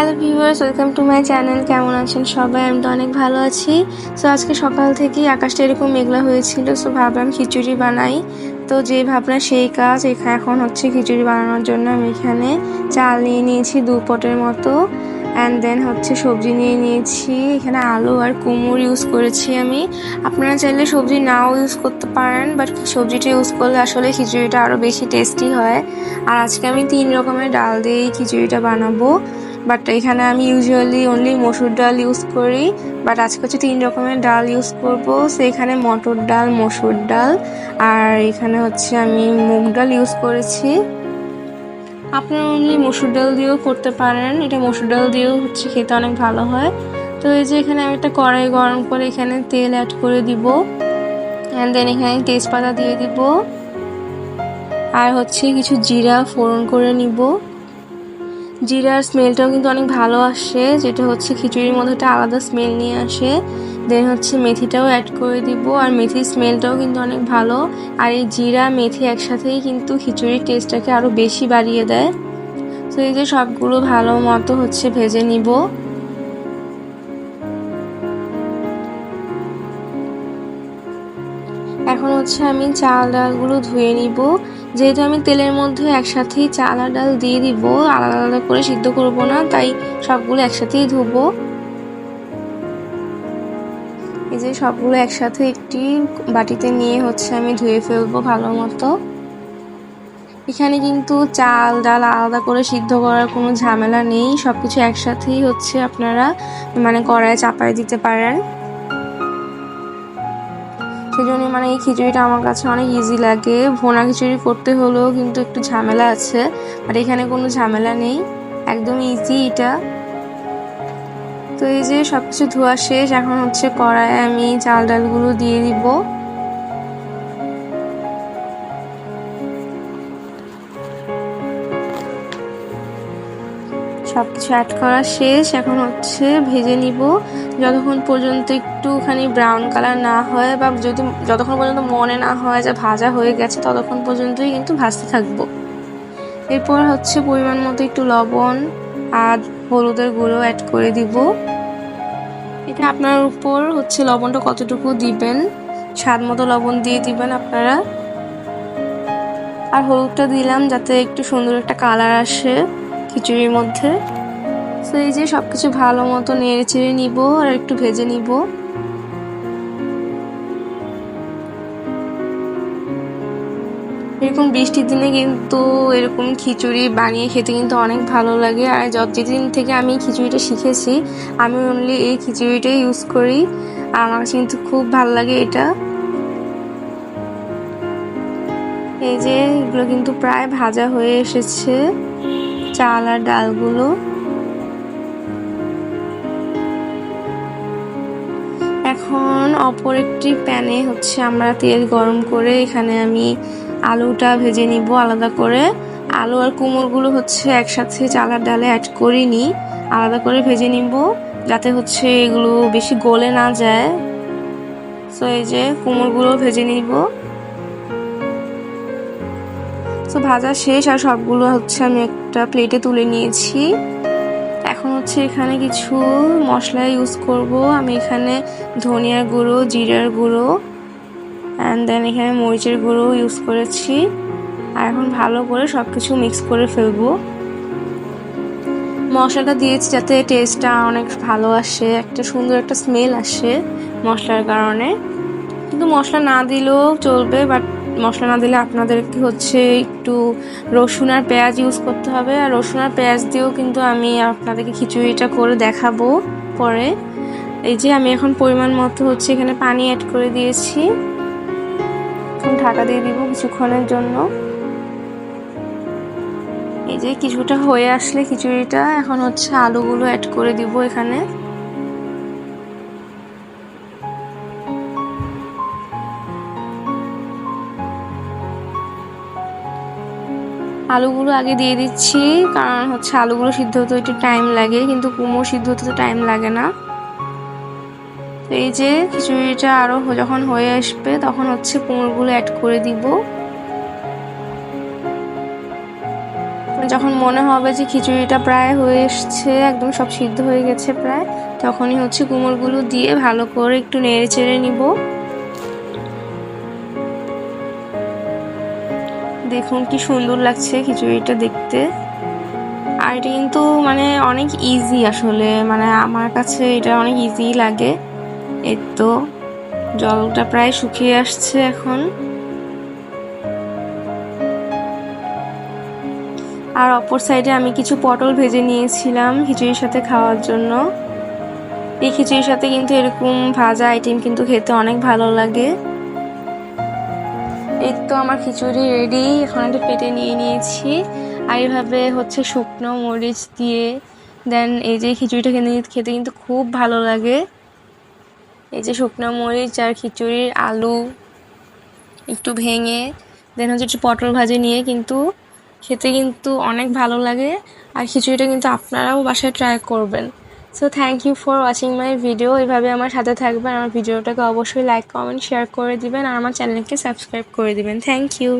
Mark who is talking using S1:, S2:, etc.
S1: Hello viewers welcome to my channel কেমন আছেন সবাই? আমি তো অনেক ভালো আছি। সো আজকে সকাল থেকেই আকাশটা এরকম মেঘলা হয়েছিল। সো ভাবলাম খিচুড়ি বানাই। তো যে ভাবনা, সেই কাজ। এখানে এখন হচ্ছে খিচুড়ি বানানোর জন্য আমি এখানে চাল নিয়ে নিয়েছি দু পটের মতো। অ্যান্ড দেন হচ্ছে সবজি নিয়ে নিয়েছি। এখানে আলু আর কুমড় ইউজ করেছি আমি। আপনারা চাইলে সবজি নাও ইউজ করতে পারেন বাট সবজিটা ইউজ করলে আসলে খিচুড়িটা আরও বেশি টেস্টি হয়। আর আজকে আমি তিন রকমের ডাল দিয়েই খিচুড়িটা বানাবো। বাট এখানে আমি ইউজুয়ালি অনলি মসুর ডাল ইউজ করি, বাট আজকে হচ্ছে তিন রকমের ডাল ইউজ করব। সো এখানে মটর ডাল, মসুর ডাল, আর এখানে হচ্ছে আমি মুগ ডাল ইউজ করেছি। আপনারা অনলি মসুর ডাল দিয়েও করতে পারেন। এটা মসুর ডাল দিয়েও হচ্ছে খেতে অনেক ভালো হয়। তো এই যে এখানে আমি একটা কড়াই গরম করে এখানে তেল অ্যাড করে দিব। অ্যান্ড দেন এখানে তেজপাতা দিয়ে দিব। আর হচ্ছে কিছু জিরা ফোড়ন করে নিব। জিরার স্মেলটাও কিন্তু অনেক ভালো আসে, যেটা হচ্ছে খিচুড়ির মধ্যে একটা আলাদা স্মেল নিয়ে আসে। দেন হচ্ছে মেথিটাও অ্যাড করে দিব, আর মেথির স্মেলটাও কিন্তু অনেক ভালো। আর এই জিরা, মেথি একসাথেই কিন্তু খিচুড়ির টেস্টটাকে আরও বেশি বাড়িয়ে দেয়। তো এই যে সবগুলো ভালো মতো হচ্ছে ভেজে নিব। এখন হচ্ছে আমি চাল ডালগুলো ধুয়ে নিব। যেহেতু আমি তেলের মধ্যে একসাথেই চাল আর ডাল দিয়ে দিব, আলাদা আলাদা করে সিদ্ধ করব না, তাই সবগুলো একসাথেই ধুবো। এই যে সবগুলো একসাথে একটি বাটিতে নিয়ে হচ্ছে আমি ধুয়ে ফেলব ভালো মতো। এখানে কিন্তু চাল, ডাল আলাদা করে সিদ্ধ করার কোনো ঝামেলা নেই সব কিছু একসাথেই হচ্ছে আপনারা মানে কড়াইয়ে চাপায় দিতে পারেন। সেজন্য মানে এই খিচুড়িটা আমার কাছে অনেক ইজি লাগে। ভোনা খিচুড়ি করতে হলেও কিন্তু একটু ঝামেলা আছে আর এখানে কোনো ঝামেলা নেই। একদম ইজি এটা। তো এই যে সব কিছু ধোয়া শেষ, এখন হচ্ছে কড়াইয়ে আমি চাল ডালগুলো দিয়ে দিব। সব কিছু অ্যাড করা শেষ। এখন হচ্ছে ভেজে নিব। যতক্ষণ পর্যন্ত একটুখানি ব্রাউন কালার না হয় বা যদি যতক্ষণ পর্যন্ত মনে না হয় যে ভাজা হয়ে গেছে, ততক্ষণ পর্যন্তই কিন্তু ভাজতে থাকব। এরপর হচ্ছে পরিমাণ মতো একটু লবণ আর হলুদের গুঁড়ো অ্যাড করে দিব। এটা আপনার উপর হচ্ছে লবণটা কতটুকু দিবেন? স্বাদ মতো লবণ দিয়ে দিবেন আপনারা। আর হলুদটা দিলাম যাতে একটু সুন্দর একটা কালার আসে। খিচুড়ির মধ্যে। তো এই যে সব কিছু ভালো মতো নেড়ে চেড়ে নিব আর একটু ভেজে নিব। এরকম বৃষ্টির দিনে কিন্তু এরকম খিচুড়ি বানিয়ে খেতে কিন্তু অনেক ভালো লাগে। আর যত যেদিন থেকে আমি খিচুড়িটা শিখেছি, আমি অনলি এই খিচুড়িটাই ইউজ করি। আর আমার কিন্তু খুব ভালো লাগে এটা। এই যে এগুলো কিন্তু প্রায় ভাজা হয়ে এসেছে। চাল আর ডালগুলো। এখন অপর একটি প্যানে হচ্ছে আমরা তেল গরম করে এখানে আমি আলুটা ভেজে নিব আলাদা করে। আলু আর কুমড়গুলো হচ্ছে একসাথে চাল আর ডালে অ্যাড করিনি, আলাদা করে ভেজে নিব যাতে হচ্ছে এগুলো বেশি গলে না যায়। সো এই যে কুমড়গুলো ভেজে নিব। সো ভাজা শেষ আর সবগুলো হচ্ছে আমি একটা প্লেটে তুলে নিয়েছি। এখন হচ্ছে এখানে কিছু মশলা ইউজ করব। আমি এখানে ধনিয়ার গুঁড়ো, জিরার গুঁড়ো অ্যান্ড দেন এখানে মরিচের গুঁড়ো ইউজ করেছি। আর এখন ভালো করে সব কিছু মিক্স করে ফেলব। মশলাটা দিয়েছি যাতে টেস্টটা অনেক ভালো আসে, একটা সুন্দর একটা স্মেল আসে মশলার কারণে। কিন্তু মশলা না দিলেও চলবে বাট মশলা না দিলে আপনাদেরকে হচ্ছে একটু রসুন আর পেঁয়াজ ইউজ করতে হবে। আর রসুন আর পেঁয়াজ দিয়েও কিন্তু আমি আপনাদেরকে খিচুড়িটা করে দেখাবো পরে। এই যে আমি এখন পরিমাণ মতো হচ্ছে এখানে পানি অ্যাড করে দিয়েছি। এখন ঢাকা দিয়ে দিব কিছুক্ষণের জন্য। এই যে কিছুটা হয়ে আসলে খিচুড়িটা, এখন হচ্ছে আলুগুলো অ্যাড করে দিব এখানে। আলুগুলো আগে দিয়ে দিচ্ছি, কারণ হচ্ছে আলুগুলো সিদ্ধ হতে একটু টাইম লাগে, কিন্তু কুমড়ো সিদ্ধ হতে তো টাইম লাগে না। এই যে খিচুড়িটা আরও যখন হয়ে আসবে, তখন হচ্ছে কুমড়োগুলো অ্যাড করে দিব। যখন মনে হবে যে খিচুড়িটা প্রায় হয়ে এসছে, একদম সব সিদ্ধ হয়ে গেছে প্রায়, তখনই হচ্ছে কুমড়গুলো দিয়ে ভালো করে একটু নেড়ে চেড়ে নিব। দেখুন কি সুন্দর লাগছে খিচুড়িটা দেখতে। আর এটা কিন্তু মানে অনেক ইজি আসলে মানে আমার কাছে এটা অনেক ইজি লাগে। এর তো, জলটা প্রায় শুকিয়ে আসছে এখন। আর অপর সাইডে আমি কিছু পটল ভেজে নিয়েছিলাম খিচুড়ির সাথে খাওয়ার জন্য। এই খিচুড়ির সাথে কিন্তু এরকম ভাজা আইটেম কিন্তু খেতে অনেক ভালো লাগে। এই তো আমার খিচুড়ি রেডি এখন একটা পেটে নিয়ে নিয়েছি। আর এইভাবে হচ্ছে শুকনো মরিচ দিয়ে দেন এই যে খিচুড়িটা খেতে খেতে কিন্তু খুব ভালো লাগে। এই যে শুকনো মরিচ আর খিচুড়ির আলু একটু ভেঙে দেন হচ্ছে একটু পটল ভাজি নিয়ে কিন্তু খেতে কিন্তু অনেক ভালো লাগে। আর খিচুড়িটা কিন্তু আপনারাও বাসায় ট্রাই করবেন। So thank you for watching my video এভাবে আমার সাথে থাকবেন, আমার ভিডিওটাকে অবশ্যই লাইক কমেন্ট শেয়ার করে দিবেন, আর আমার চ্যানেলকে সাবস্ক্রাইব করে দিবেন. Thank you